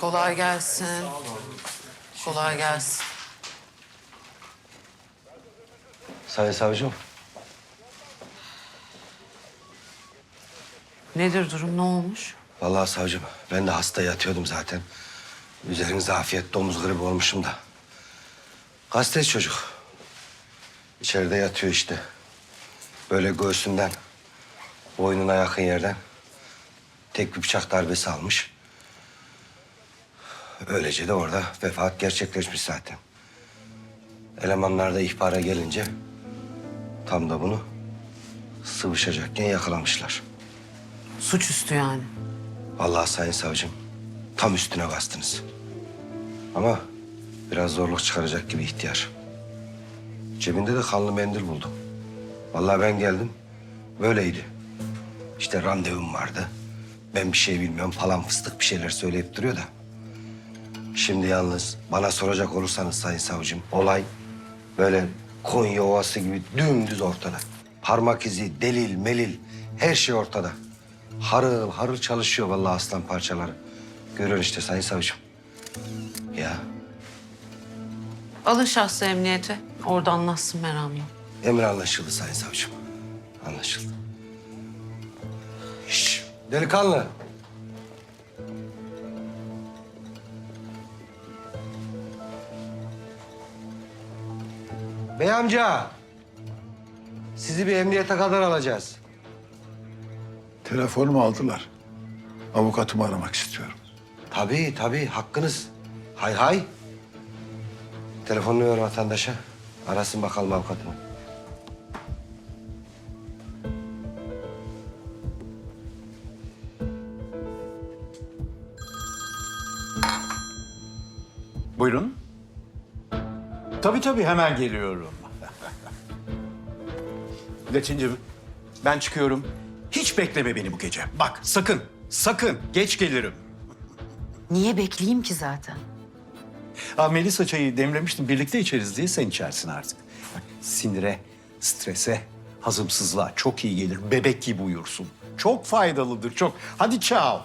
Kolay gelsin. Kolay gelsin. Sayın savcım, Nedir durum, ne olmuş? vallahi savcım ben de hasta yatıyordum zaten. Üzerinize afiyet domuz gribi olmuşum da. Gazeteci çocuk. İçeride yatıyor işte. Böyle göğsünden, boynuna yakın yerden tek bir bıçak darbesi almış. Öylece de orada vefat gerçekleşmiş zaten. Elemanlar da ihbara gelince tam da bunu sıvışacakken yakalamışlar. Suçüstü yani. Vallahi sayın savcım tam üstüne bastınız. Ama biraz zorluk çıkaracak gibi ihtiyar. Cebinde de kanlı mendil buldum. Vallahi ben geldim böyleydi. İşte randevum vardı. Ben bir şey bilmiyorum falan fıstık bir şeyler söyleyip duruyor da. Şimdi yalnız bana soracak olursanız sayın savcım olay böyle Konya Ovası gibi dümdüz ortada. Parmak izi, delil, melil her şey ortada. Harıl harıl çalışıyor vallahi aslan parçaları. Görüyorsun işte sayın savcım. Ya Alın şahsı emniyete. Orada anlatsın meramla. emir anlaşıldı sayın savcım. Anlaşıldı. Şş, delikanlı. Bey amca. Sizi bir emniyete kadar alacağız. Telefonumu aldılar. Avukatımı aramak istiyorum. Tabii tabii hakkınız. Hay hay. Telefonunu ver vatandaşa. Arasın bakalım avukatını. Buyurun. Tabii tabii hemen geliyorum. Laçincim ben çıkıyorum. Hiç bekleme beni bu gece. Bak sakın, sakın geç gelirim. Niye bekleyeyim ki zaten? Aa, Melisa çayı demlemiştim. Birlikte içeriz diye sen içersin artık. Bak, sinire, strese, hazımsızlığa çok iyi gelir. Bebek gibi uyursun. Çok faydalıdır çok. Hadi çao.